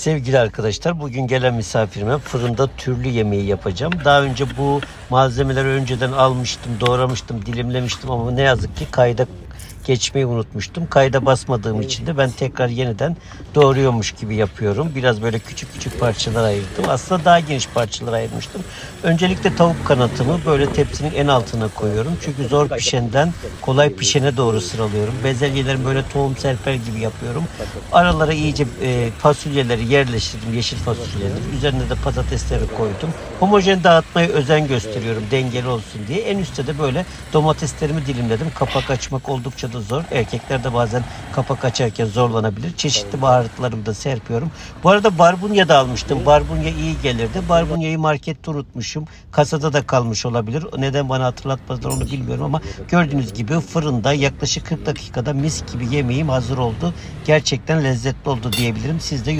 Sevgili arkadaşlar bugün gelen misafirime fırında türlü yemeği yapacağım. Daha önce bu malzemeleri önceden almıştım, doğramıştım, dilimlemiştim ama ne yazık ki kayda geçmeyi unutmuştum. Kayda basmadığım için de ben tekrar yeniden doğruyormuş gibi yapıyorum. Biraz böyle küçük küçük parçalar ayırdım. Aslında daha geniş parçalar ayırmıştım. Öncelikle tavuk kanatımı böyle tepsinin en altına koyuyorum. Çünkü zor pişenden kolay pişene doğru sıralıyorum. Bezelyelerimi böyle tohum serper gibi yapıyorum. Aralara iyice e, fasulyeleri yerleştirdim. Yeşil fasulyeleri. Üzerine de patatesleri koydum. Homojen dağıtmaya özen gösteriyorum dengeli olsun diye. En üstte de böyle domateslerimi dilimledim. Kapak açmak oldukça da zor. Erkekler de bazen kapak açarken zorlanabilir. Çeşitli baharatlarımı da serpiyorum. Bu arada barbunya da almıştım. Barbunya iyi gelirdi. Barbunyayı markette unutmuşum. Kasada da kalmış olabilir. Neden bana hatırlatmadılar onu bilmiyorum ama gördüğünüz gibi fırında yaklaşık 40 dakikada mis gibi yemeğim hazır oldu. Gerçekten lezzetli oldu diyebilirim. Siz de